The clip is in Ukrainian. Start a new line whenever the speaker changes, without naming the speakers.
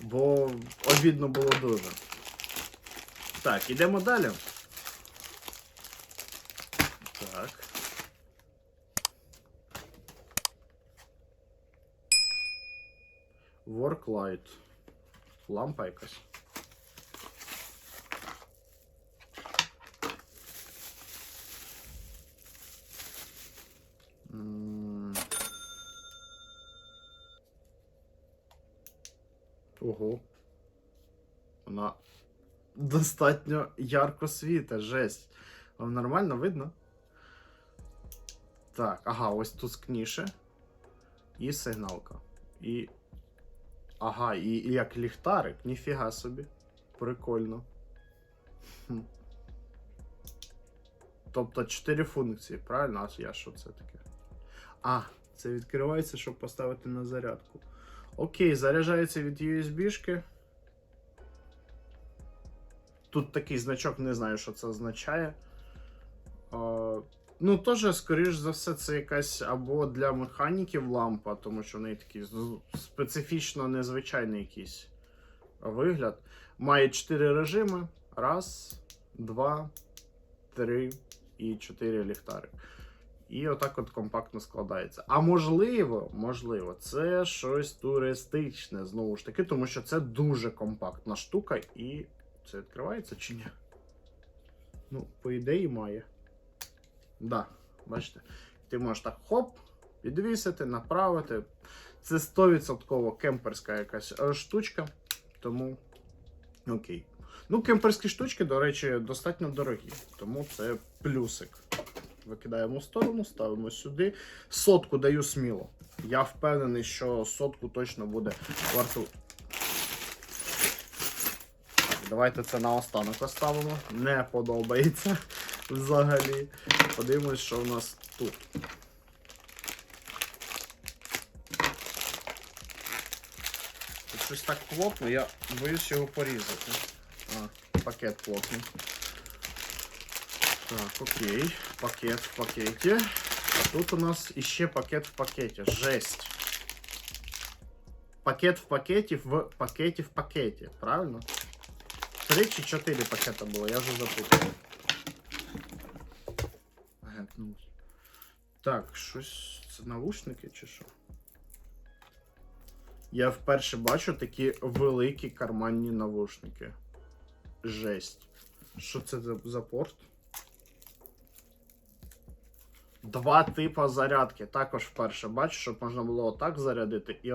Бо обідно було дуже. Так, ідемо далі. Так. Worklight. Лампа якась. Ого. Вона достатньо ярко світа, жесть. Вам нормально видно? Так, ага, ось тускніше. І сигналка. І. Ага, і, як ліхтарик, ніфіга собі. Прикольно. Тобто 4 функції, правильно? А я що це таке? А, це відкривається, щоб поставити на зарядку. Окей, заряджається від USB-шки. Тут такий значок, не знаю, що це означає. А, ну, теж, скоріш за все, це якась або для механіків лампа, тому що в неї такий специфічно незвичайний якийсь вигляд. Має 4 режими. Раз, два, три і 4 ліхтари. І отак от компактно складається. А можливо, можливо, це щось туристичне, знову ж таки, тому що це дуже компактна штука, і це відкривається чи ні? Ну, по ідеї, має. Да, бачите, ти можеш так хоп, підвісити, направити. Це 100% кемперська якась е, штучка, тому окей. Ну, кемперські штучки, до речі, достатньо дорогі, тому це плюсик. Викидаємо в сторону, ставимо сюди. Сотку даю сміло. Я впевнений, що сотку точно буде варту. Давайте це на останок оставимо. Не подобається взагалі. Подивимось, що в нас тут. Тут щось так плотно, я боюсь його порізати. А, пакет плотний. Так, окей. Пакет в пакеті. А тут у нас іще пакет в пакеті. Жесть. Пакет в пакеті в пакеті в пакеті. Правильно? Три чи чотири пакета було, я вже запутав. Гепнув. Так, щось. Це навушники чи що? Я вперше бачу такі великі карманні навушники. Жесть. Що це за порт? Два типа зарядки. Також вперше бачу, щоб можна було отак зарядити і от.